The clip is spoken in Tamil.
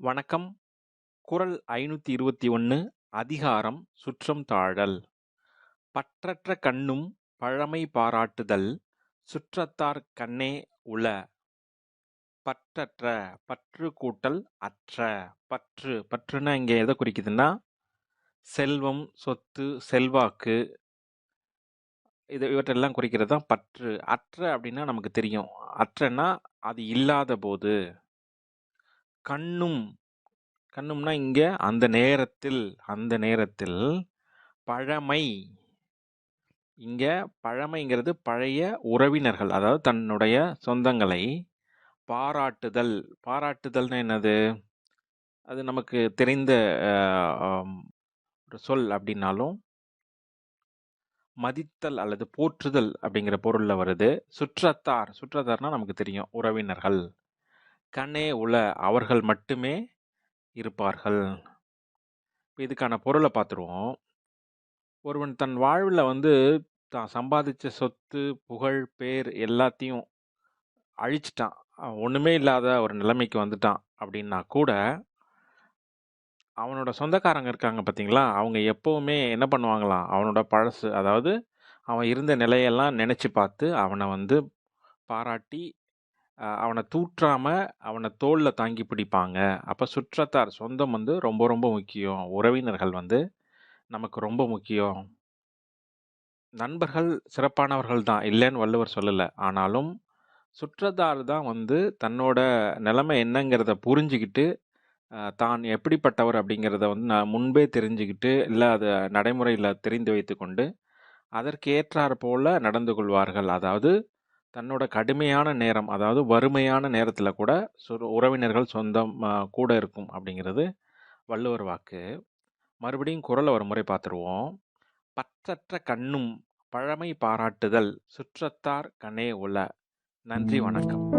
வணக்கம். குறள் ஐநூத்தி இருபத்தி ஒன்று அதிகாரம் சுற்றம் தாழல். பற்றற்ற கண்ணும் பழமை பாராட்டுதல் சுற்றத்தார் கண்ணே உள. பற்றற்ற பற்று கூட்டல் அற்ற பற்று பற்றுனா இங்கே எதை குறிக்குதுன்னா செல்வம், சொத்து, செல்வாக்கு இது இவற்றெல்லாம் குறிக்கிறது தான் பற்று. அற்ற அப்படின்னா நமக்கு தெரியும். அற்றன்னா அது இல்லாத போது. கண்ணும் கண்ணும்னா இங்கே அந்த நேரத்தில் அந்த நேரத்தில் பழமை. இங்கே பழமைங்கிறது பழைய உறவினர்கள் அதாவது தன்னுடைய சொந்தங்களை பாராட்டுதல். பாராட்டுதல்னு என்னது? அது நமக்கு தெரிந்த ஒரு சொல் அப்படின்னாலும் மதித்தல் அல்லது போற்றுதல் அப்படிங்கிற பொருளில் வருது. சுற்றத்தார் சுற்றத்தார்னா நமக்கு தெரியும் உறவினர்கள். கண்ணே உள அவர்கள் மட்டுமே இருப்பார்கள். இப்ப இதுக்கான பொருளை பார்த்துருவோம் ஒருவன் தன் வாழ்வில் வந்து தான் சம்பாதிச்ச சொத்து புகழ் பேர் எல்லாத்தையும் அழிச்சிட்டான். அவன் ஒண்ணுமே இல்லாத ஒரு நிலைமைக்கு வந்துட்டான் அப்படின்னா கூட அவனோட சொந்தக்காரங்க இருக்காங்க பார்த்தீங்களா அவங்க எப்பவுமே என்ன பண்ணுவாங்களாம்? அவனோட பழசு அதாவது அவன் இருந்த நிலையெல்லாம் நினைச்சு பார்த்து அவனை வந்து பாராட்டி அவனை தூற்றாமல் அவனை தோளில் தாங்கி பிடிப்பாங்க. அப்போ சுற்றத்தார் சொந்தம் வந்து ரொம்ப ரொம்ப முக்கியம். உறவினர்கள் வந்து நமக்கு ரொம்ப முக்கியம். நண்பர்கள் சிறப்பானவர்கள் தான். இல்லைன்னு வள்ளுவர் சொல்லலை. ஆனாலும் சுற்றத்தார் தான் வந்து தன்னோட நிலைமை என்னங்கிறத புரிஞ்சுக்கிட்டு தான் எப்படிப்பட்டவர் அப்படிங்கிறத வந்து நான் முன்பே தெரிஞ்சுக்கிட்டு இல்லை அதை நடைமுறையில் தெரிந்து வைத்துக்கொண்டு அதற்கு அதற்கேற்றாற் போல நடந்து கொள்வார்கள். அதாவது தன்னோட கடுமையான நேரம் அதாவது வறுமையான நேரத்தில் கூட சொ- உறவினர்கள் சொந்தம் கூட இருக்கும் அப்படிங்கிறது வள்ளுவர் வாக்கு. மறுபடியும் குறளை ஒரு முறை பார்த்துருவோம் பற்றற்ற கண்ணும் பழமை பாராட்டுதல் சுற்றத்தார் கனே உல நன்றி வணக்கம்.